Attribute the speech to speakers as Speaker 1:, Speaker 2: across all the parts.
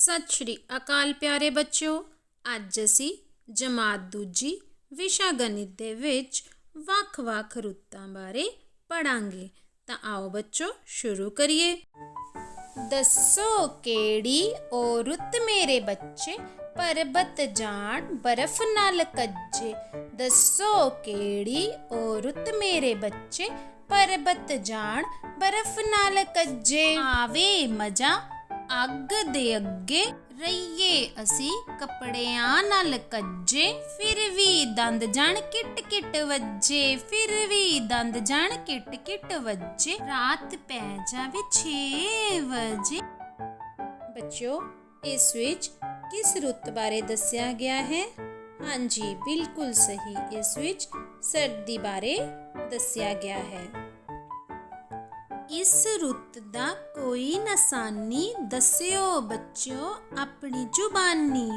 Speaker 1: ਸਤਿ ਸ਼੍ਰੀ ਅਕਾਲ ਪਿਆਰੇ ਬੱਚਿਓ। ਅੱਜ ਅਸੀਂ ਜਮਾਤ ਦੂਜੀ ਵਿਸ਼ਾ ਗਣਿਤ ਦੇ ਵਿੱਚ ਵੱਖ-ਵੱਖ ਰੁੱਤਾਂ ਬਾਰੇ ਪੜਾਂਗੇ ਤਾਂ ਆਓ ਬੱਚੋ ਸ਼ੁਰੂ ਕਰੀਏ। ਦੱਸੋ ਕਿਹੜੀ ਉਹ ਰੁੱਤ ਮੇਰੇ ਬੱਚੇ, ਪਰਬਤ ਜਾਣ ਬਰਫ਼ ਨਾਲ ਕੱਜੇ। ਦੱਸੋ ਕਿਹੜੀ ਉਹ ਰੁੱਤ ਮੇਰੇ ਬੱਚੇ, ਪਰਬਤ ਜਾਣ ਬਰਫ਼ ਨਾਲ ਕੱਜੇ। ਆਵੇ ਮਜ਼ਾ ਅੱਗ ਦੇ ਅੱਗੇ ਰਹੀਏ ਅਸੀਂ, ਕੱਪੜਿਆਂ ਨਾਲ ਕੱਜੇ, ਫਿਰ ਵੀ ਦੰਦ ਜਾਣ ਕਿਟ ਕਿਟ ਵੱਜੇ, ਫਿਰ ਵੀ ਦੰਦ ਜਾਣ ਕਿਟ ਕਿਟ ਵੱਜੇ, ਰਾਤ ਪੈ ਜਾਵੇ 6 ਵਜੇ। ਬੱਚਿਓ, ਇਸ ਵਿੱਚ ਕਿਸ ਰੁੱਤ ਬਾਰੇ ਦੱਸਿਆ ਗਿਆ ਹੈ? ਹਾਂਜੀ, ਬਿਲਕੁਲ ਸਹੀ, ਇਸ ਵਿੱਚ ਸਰਦੀ ਬਾਰੇ ਦੱਸਿਆ ਗਿਆ ਹੈ। ਇਸ ਰੁੱਤ ਦਾ ਕੋਈ ਨਿਸ਼ਾਨੀ ਦੱਸਿਓ ਬੱਚਿਓ ਆਪਣੀ ਜ਼ੁਬਾਨੀ।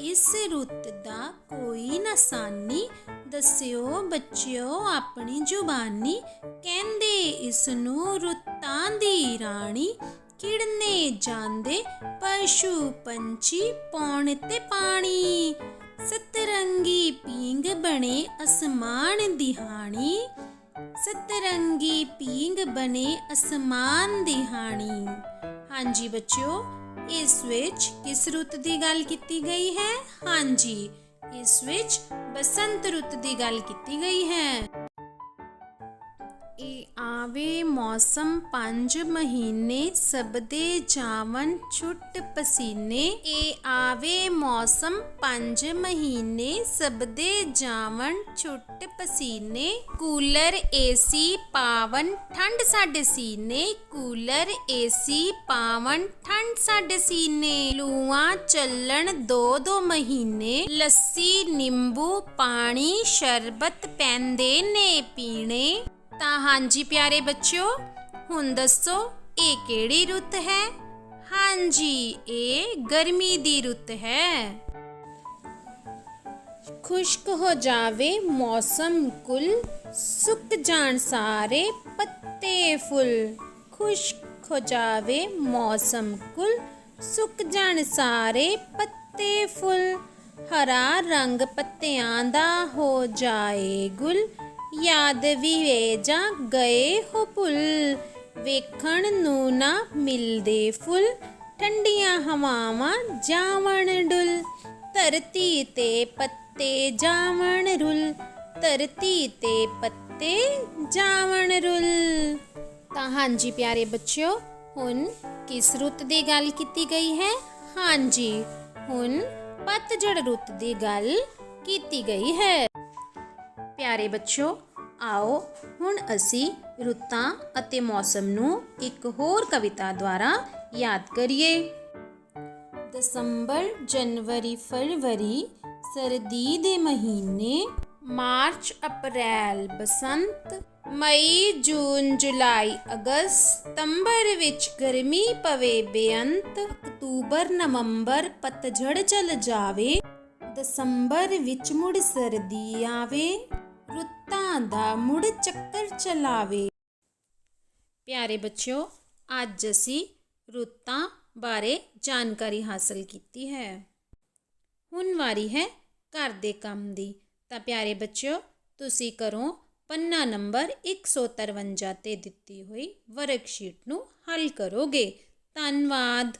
Speaker 1: ਇਸ ਰੁੱਤ ਦਾ ਕੋਈ ਨਿਸ਼ਾਨੀ ਦੱਸਿਓ ਬੱਚਿਓ ਆਪਣੀ ਜ਼ੁਬਾਨੀ। ਕਹਿੰਦੇ ਇਸ ਨੂੰ ਰੁੱਤਾਂ ਦੀ ਰਾਣੀ ਕਿੜਨੇ ਜਾਂਦੇ, ਪਸ਼ੂ ਪੰਛੀ ਪੌਣ ਤੇ ਪਾਣੀ। ਸਤਰੰਗੀ ਪੀਂਗ ਬਣੇ ਅਸਮਾਨ ਦੀ ਹਾਣੀ ਸਤਰੰਗੀ ਪੀਂਗ ਬਣੇ ਅਸਮਾਨ ਦੀ ਹਾਣੀ। ਹਾਂਜੀ ਬੱਚਿਓ, ਇਸ ਵਿੱਚ ਕਿਸ ਰੁੱਤ ਦੀ ਗੱਲ ਕੀਤੀ ਗਈ ਹੈ? ਹਾਂਜੀ, ਇਸ ਵਿੱਚ ਬਸੰਤ ਰੁੱਤ ਦੀ ਗੱਲ ਕੀਤੀ ਗਈ ਹੈ। ਆਵੇ ਮੌਸਮ ਪੰਜ ਮਹੀਨੇ ਸਭ ਦੇ ਜਾਵਨ ਛੁੱਟ ਪਸੀਨੇ। ਇਹ ਆਵੇ ਮੌਸਮ ਪੰਜ ਮਹੀਨੇ ਸਭ ਜਾਵਨ ਛੁੱਟ ਪਸੀਨੇ। ਕੂਲਰ ਏਸੀ ਪਾਵਨ ਠੰਡ ਸਾਡੇ ਸੀਨੇ। ਕੂਲਰ ਏਸੀ ਪਾਵਨ ਠੰਡ ਸਾਡੇ ਸੀਨੇ। ਲੂਆਂ ਚੱਲਣ ਦੋ ਦੋ ਮਹੀਨੇ। ਲੱਸੀ, ਨਿੰਬੂ, ਪਾਣੀ, ਸ਼ਰਬਤ ਪੈਂਦੇ ਨੇ ਪੀਣੇ। ਤਾਂ ਹਾਂਜੀ ਪਿਆਰੇ ਬੱਚਿਓ, ਹੁਣ ਦੱਸੋ, ਇਹ ਕਿਹੜੀ ਰੁੱਤ ਹੈ? ਹਾਂਜੀ, ਇਹ ਗਰਮੀ ਦੀ ਰੁੱਤ ਹੈ। ਖੁਸ਼ਕ ਹੋ ਜਾਵੇ ਮੌਸਮ ਕੁਲ, ਸੁੱਕ ਜਾਣ ਸਾਰੇ ਪੱਤੇ ਫੁੱਲ। ਖੁਸ਼ਕ ਹੋ ਜਾਵੇ ਮੌਸਮ ਕੁਲ, ਸੁੱਕ ਜਾਣ ਸਾਰੇ ਪੱਤੇ ਫੁੱਲ। ਹਰਾ ਰੰਗ ਪੱਤਿਆਂ ਦਾ ਹੋ ਜਾਏ ਗੁਲ ਯਾਦ ਵੀ ਵੇ ਜਾਂ ਗਏ ਹੋ ਭੁੱਲ, ਵੇਖਣ ਨੂੰ ਨਾ ਮਿਲਦੇ ਫੁੱਲ, ਠੰਡੀਆਂ ਹਵਾਵਾਂ ਜਾਵਣ ਡੁੱਲ, ਧਰਤੀ ਤੇ ਪੱਤੇ ਜਾਵਣ ਰੁੱਲ, ਧਰਤੀ ਤੇ ਪੱਤੇ ਜਾਵਣ ਰੁੱਲ। ਤਾਂ ਹਾਂਜੀ ਪਿਆਰੇ ਬੱਚਿਓ, ਹੁਣ ਕਿਸ ਰੁੱਤ ਦੀ ਗੱਲ ਕੀਤੀ ਗਈ ਹੈ? ਹਾਂਜੀ, ਹੁਣ ਪਤਝੜ ਰੁੱਤ ਦੀ ਗੱਲ ਕੀਤੀ ਗਈ ਹੈ। ਪਿਆਰੇ ਬੱਚਿਓ, ਆਓ ਹੁਣ ਅਸੀਂ ਰੁੱਤਾਂ ਅਤੇ ਮੌਸਮ ਨੂੰ ਇੱਕ ਹੋਰ ਕਵਿਤਾ ਦੁਆਰਾ ਯਾਦ ਕਰੀਏ। ਦਸੰਬਰ, ਜਨਵਰੀ, ਫਰਵਰੀ, ਸਰਦੀ ਦੇ ਮਹੀਨੇ, ਮਾਰਚ, ਅਪ੍ਰੈਲ, ਬਸੰਤ, ਮਈ, ਜੂਨ, ਜੁਲਾਈ, ਅਗਸਤ, ਸਤੰਬਰ ਵਿੱਚ ਗਰਮੀ ਪਵੇ ਬੇਅੰਤ, ਅਕਤੂਬਰ, ਨਵੰਬਰ ਪਤਝੜ ਚਲ ਜਾਵੇ, ਦਸੰਬਰ ਵਿੱਚ ਮੁੜ ਸਰਦੀ ਆਵੇ। ਰੁੱਤਾਂ ਦਾ ਮੁੜ ਚੱਕਰ ਚਲਾਵੇ। ਪਿਆਰੇ ਬੱਚਿਓ, ਅੱਜ ਅਸੀਂ ਰੁੱਤਾਂ ਬਾਰੇ ਜਾਣਕਾਰੀ ਹਾਸਲ ਕੀਤੀ ਹੈ। ਹੁਣ ਵਾਰੀ ਹੈ ਘਰ ਦੇ ਕੰਮ ਦੀ। ਤਾਂ ਪਿਆਰੇ ਬੱਚਿਓ, ਤੁਸੀਂ ਕਰੋ ਪੰਨਾ ਨੰਬਰ 153 ਤੇ ਦਿੱਤੀ ਹੋਈ ਵਰਕਸ਼ੀਟ ਨੂੰ ਹੱਲ ਕਰੋਗੇ। ਧੰਨਵਾਦ।